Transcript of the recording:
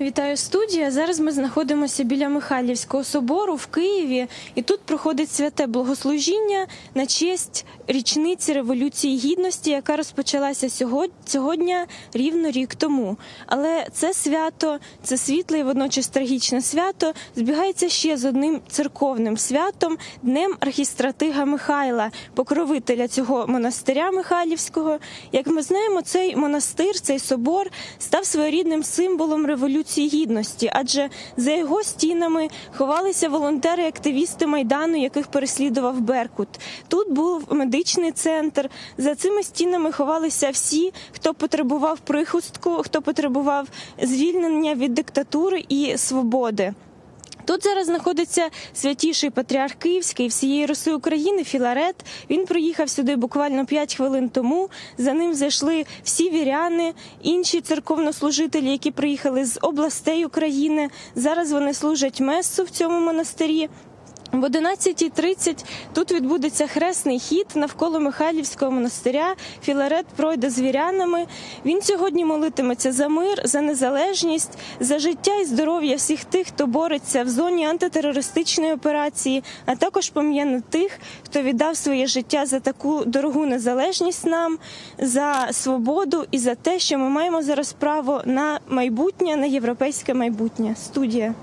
Вітаю студія. Зараз ми знаходимося біля Михайлівського собору в Києві, і тут проходить святе богослужіння на честь річниці Революції Гідності, яка розпочалася сьогодні рівно рік тому. Але це свято, це світле і водночас трагічне свято, збігається ще з одним церковним святом Днем архістратига Михайла, покровителя цього монастиря Михайлівського. Як ми знаємо, цей монастир, цей собор став своєрідним символом революції гідності, адже за його стінами ховалися волонтери, активісти майдану, яких переслідував Беркут. Тут був медичний центр. За цими стінами ховалися всі, хто потребував прихистку, хто потребував звільнення від диктатури і свободи. Тут зараз знаходиться святіший патріарх Київський всієї Руси України Філарет. Він приїхав сюди буквально 5 хвилин тому. За ним зайшли всі віряни, інші церковнослужителі, які приїхали з областей України. Зараз вони служать месу в цьому монастирі. В 11.30 тут відбудеться хресний хід навколо Михайлівського монастиря. Філарет пройде з вірянами. Він сьогодні молитиметься за мир, за незалежність, за життя і здоров'я всіх тих, хто бореться в зоні антитерористичної операції, а також пом'яне тих, хто віддав своє життя за таку дорогу незалежність нам, за свободу і за те, що ми маємо зараз право на майбутнє, на європейське майбутнє. Студія.